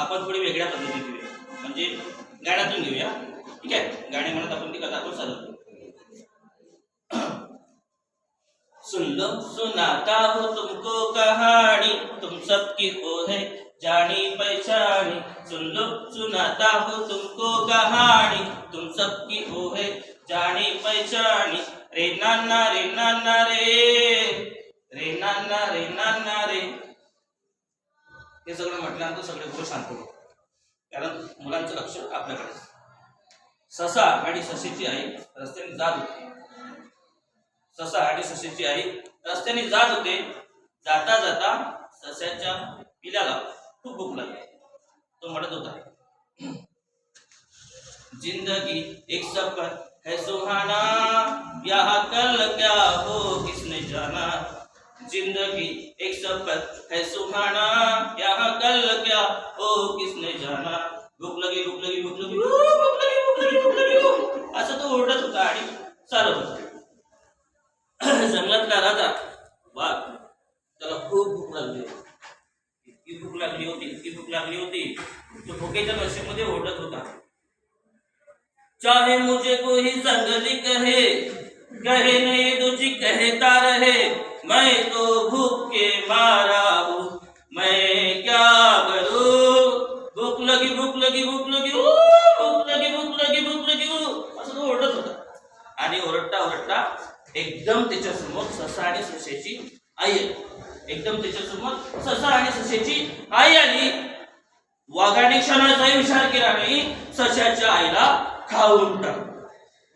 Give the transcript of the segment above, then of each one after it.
आपण थोडी वेगळ्या पद्धतीने घेऊया म्हणजे गाण्यातून घेऊया ठीक आहे? गाणे म्हणत आपण ती कथा आपण चालवतो सुन लो सुनाता हो तुमको कहानी तुम सबकी हो है जानी पहचानी. सुन लो सुनाता हो तुमको कहानी तुम सबकी हो है जानी पहचानी. रे नाना रे नाना रे. रे नाना रे नाना रे. हे सगळं म्हटल्यानंतर सगळे गोष्ट शांत होतो कारण मुलांचं लक्ष आपल्याकडे. ससा आणि सशीची आई रस्त्याने जात होती. ससा आणि सशीची आई रस्त्याने जात होते. जाता जाता सस्याच्या पिल्याला खूप भूक लागली. तो म्हणत होता जिंदगी एक सफर है सुहाना या कल क्या हो किसने जाना? ज़िंदगी एक सफ़र है सुहाना। यहाँ कल क्या हो, किसने जाना? भूक लगी भूक लगी भूक लगी। भूक लगी भूक लगी भूक लगी. असं तो ओरडत होता आणि चालत होता जंगलातला राजा। वाघ त्याला खूप भूक होती इतकी भूक लागली होती इतकी भूक लागली होती। तो भुकेच्या नशेमध्ये ओरडत होता। चाहे मुझे कोई जंगली कहे कहे नहीं, तुझी कहता रहे। मैं तो भूख के मारा हूँ। मैं क्या करूँ? भूक लगी भूक लगी भूक लगी ऊ, भूक लगी भूक लगी भूक लगी असं तो ओरडत होता. आणि ओरडता ओरडता एकदम त्याच्यासमोर ससा आणि ससेची आई आली. एकदम त्याच्यासमोर ससा आणि ससेची आई आली. वाघाने क्षणाचाही विचार केला नाही सशाच्या आईला खाऊन टाक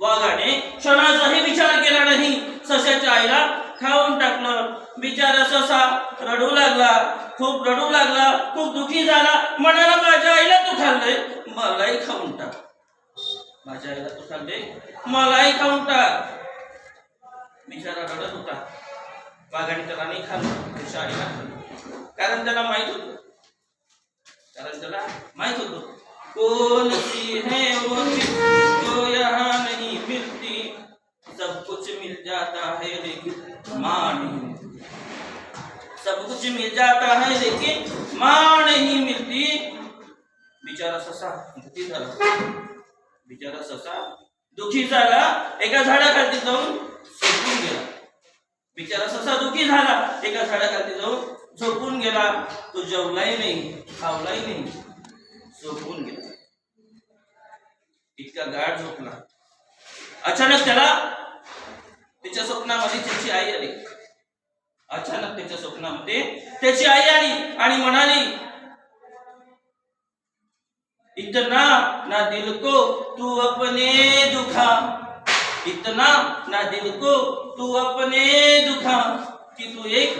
वाघाने क्षणाचाही विचार केला नाही. सशाच्या आईला खाऊन टाकलं. बिचारा ससा रडू लागला खूप रडू लागला खूप दुखी झाला. म्हणाला माझ्या आईला तू खाल्लंय. मलाही खाऊन टाक. माझ्या आईला तू खाल्ले मलाही खाऊन टाक. बिचारा रडत होता. वाघाने त्याला नाही खाल्लं त्याच्या आईला खाल्लं. कारण त्याला माहीत होतं. कारण त्याला माहीत होतं. कोण है वो माँ नहीं सब कुछ मिल जाता है लेकिन माँ नहीं मिलती। बिचारा ससा दुखी झाला। बिचारा ससा दुखी झाला। एका झाडाखाली जाऊन झोपून गेला। बिचारा ससा दुखी झाला। एका झाडाखाली जाऊन झोपून गेला। तो जेवलाही नाही खावलाही नाही झोपून गेला। इतका गाढ झोपला। अचानक त्याला त्याच्या स्वप्नामध्ये त्याची आई आली. अचानक त्याच्या स्वप्नामध्ये त्याची आई आली आणि म्हणाली इतना ना दिल को तू अपने दुखा. इतना ना दिल को तू अपने दुखा कि तू एक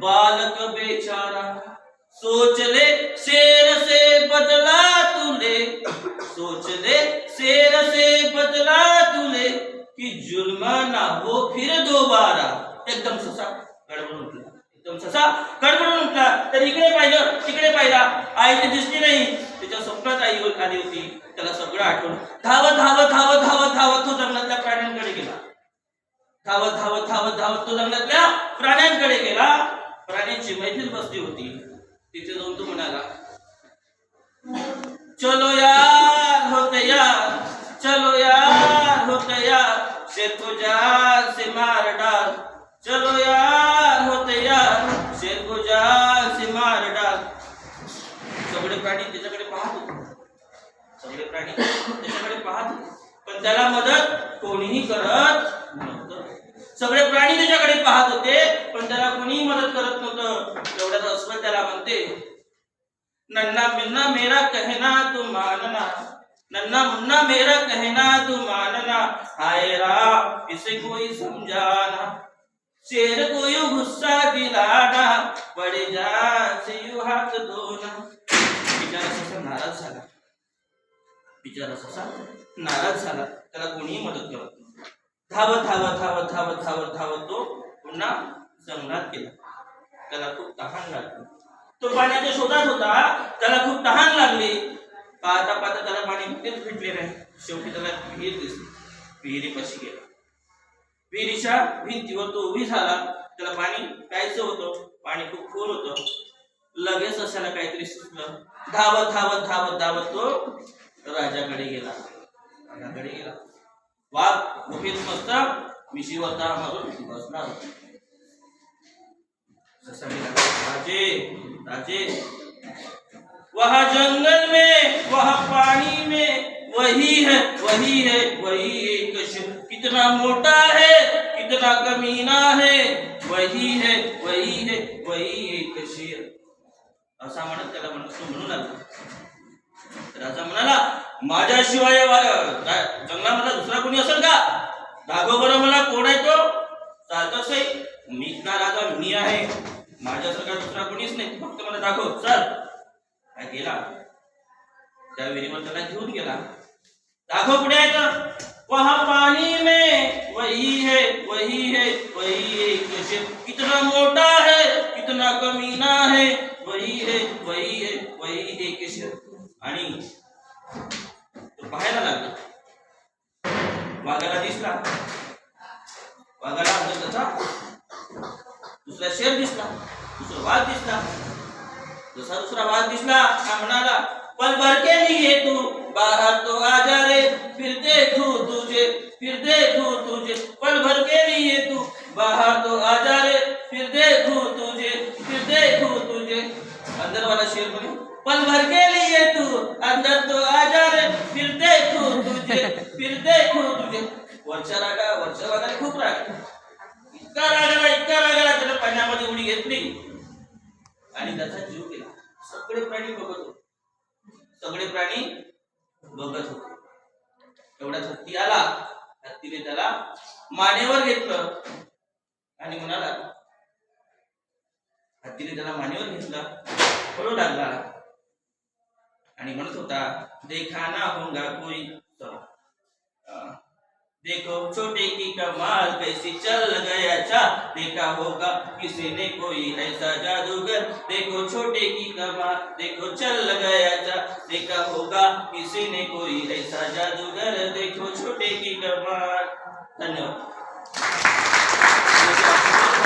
बालक बेचारा. सोच ले शेर से बदला तूले सोच ले शेर से बदला तूले कि जुल्म ना हो फिर दोबारा एकदम ससा गडबडून उठला एकदम ससा गडबडून उठला तर इकडे पाहिलं तिकडे पाहिला. आई आईने दिसली नाही. त्याच्या स्वप्नात आई आली होती. त्याला सगळं आठवलं. धावत धावत धावत धावत धावत तो जंगलातल्या प्राण्यांकडे गेला. धावत धावत धावत धावत तो जंगलातल्या प्राण्यांकडे गेला. प्राण्यांची मैफिल बसली होती. तिथे जाऊन तो म्हणाला चलो यार हो तयार. चलो यार हो तयार. से को से मार डाल. चलो यार. प्राणी त्याच्याकडे पाहत होते. सगळे प्राणी त्याच्याकडे पाहत होते. पण त्याला मदत कोणीही करत नव्हतं. सगळे प्राणी त्याच्याकडे पाहत होते पण त्याला कोणीही मदत करत नव्हतं. एवढ्यात अस्वल त्याला म्हणते नन्ना मिन्ना मेरा कहना तू मानना. नन्ना मुन्ना मेरा कहना तू मानना. हाय राम इसे कोई समझाना. शेर को यू गुस्सा दिलाना. बड़े जान से यू हाथ धोना. बिचारा ससा नाराज झाला. बिचारा ससा नाराज झाला. त्याला कोणीही मदत करत नव्हतं धावत धावत धावत धावत धावत धावत तो पुन्हा जंगलात गेला. त्याला खूप तहान लागली. तो पाण्याच्या शोधात होता. त्याला खूप तहान लागली. पाहता पाहता त्याला पाणी कुठेच भेटले नाही. शेवटी त्याला विहीर दिसली. विहिरीपाशी गेला. विहिरीच्या भिंतीवर तो उभी झाला. त्याला पाणी प्यायचं होतं. पाणी खूप खोल होतं. लगेच अशाला काहीतरी सुचलं. धावत धावत धावत धावत तो गेला. राजाकडे गेला. राजे राजे. वह जंगल में, वह पानी में, वही है वही है, वही एक कितना मोटा है, कितना कमीना है, वही है वही है, वही एक शेर। असा म्हणत त्याला म्हणत तो म्हणू लागला राजा म्हणाला माझ्याशिवाय जंगलामधला दुसरा कोणी असेल का? दागोबर बरं मला कोण आहे तो? चालतच नाही मीच ना राजा मी आहे. माझ्यासारखा दुसरा कोणीच नाही. फक्त मला दाखव चल. काय गेला त्या विहिरीवर त्याला घेऊन गेला. दाखव कुठे आहे तर? वहा पाणी में वही है वही है वही है कितना मोटा है कितना कमीना है वही है वही है वही है शेर आणि तो पाहायला लागला. वाघाला दिसला. वाघाला अंदर त्याचा दुसरा शेर दिसला. दुसरा वाघ दिसला. जसा दुसरा वाघ दिसला काय म्हणाला पल भर के लिए तू बाहर तो आ जा रे फिर देखू तुझे फिर देखू तुझे पल भर के लिए तू बाहर तो आ जा रे फिर देखू तुझे फिर देखू तुझे अंदर वाला शेर बोले पल भर के लिए तू. अंदर तो आ जा रे फिर देखू तुझे. फिर देखू तुझे. वरच्या रागा वरच्या रागाने खूप राग. इतका रागाला इतका रागाला त्याला पाण्यामध्ये उडी घेतली. आणि त्याचा जीव गेला. सगळे प्राणी बघत होते. सगळे प्राणी बघत होते. एवढ्याच हत्ती आला. हत्तीने त्याला मानेवर घेतलं. आणि म्हणाला हत्तीने त्याला मानेवर घेतलं. पळू लागला आणि म्हणत होता देखा ना होगा कोई. अं, देखो छोटे की कमाल कैसी चल गया चा देखा होगा किसी ने कोई ऐसा जादूगर. देखो छोटे की कमाल देखो चल गया चा देखा होगा किसी ने कोई ऐसा जादूगर. देखो छोटे की कमाल. धन्यवाद.